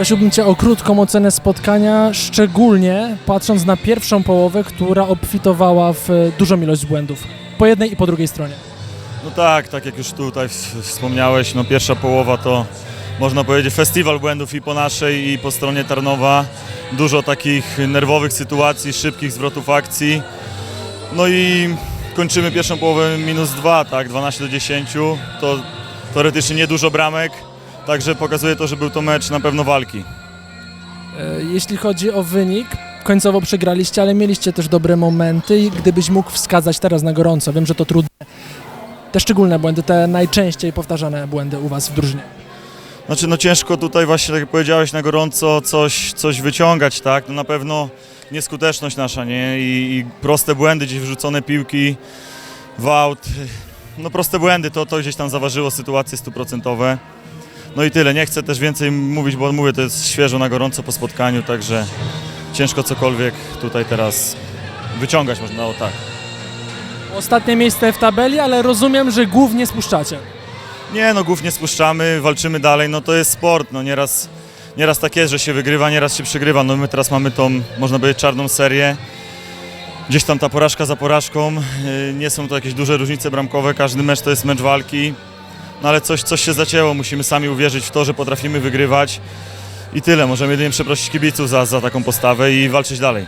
Prosiłbym Cię o krótką ocenę spotkania, szczególnie patrząc na pierwszą połowę, która obfitowała w e, dużą ilość błędów. Po jednej i po drugiej stronie. No tak, tak jak już tutaj wspomniałeś, no pierwsza połowa to można powiedzieć festiwal błędów i po naszej i po stronie Tarnowa. Dużo takich nerwowych sytuacji, szybkich zwrotów akcji. No i kończymy pierwszą połowę minus dwa, tak, 12 do 10. To teoretycznie niedużo bramek, także pokazuje to, że był to mecz na pewno walki. E, Jeśli chodzi o wynik, końcowo przegraliście, ale mieliście też dobre momenty i gdybyś mógł wskazać teraz na gorąco, wiem, że to trudne, te szczególne błędy, te najczęściej powtarzane błędy u Was w drużynie. Znaczy, no ciężko tutaj właśnie, tak jak powiedziałeś, na gorąco coś, coś wyciągać, tak? No na pewno nieskuteczność nasza, nie? I, I proste błędy, gdzieś wrzucone piłki w aut. No proste błędy, to, to gdzieś tam zaważyło sytuacje stuprocentowe. No i tyle, nie chcę też więcej mówić, bo mówię, to jest świeżo na gorąco po spotkaniu, także ciężko cokolwiek tutaj teraz wyciągać, można o tak. Ostatnie miejsce w tabeli, ale rozumiem, że głównie spuszczacie. Nie, no głów nie spuszczamy, walczymy dalej, no to jest sport, no nieraz, nieraz tak jest, że się wygrywa, nieraz się przegrywa, no my teraz mamy tą, można powiedzieć, czarną serię, gdzieś tam ta porażka za porażką, yy, nie są to jakieś duże różnice bramkowe, każdy mecz to jest mecz walki, no ale coś, coś się zacięło, musimy sami uwierzyć w to, że potrafimy wygrywać i tyle, możemy jedynie przeprosić kibiców za, za taką postawę i walczyć dalej.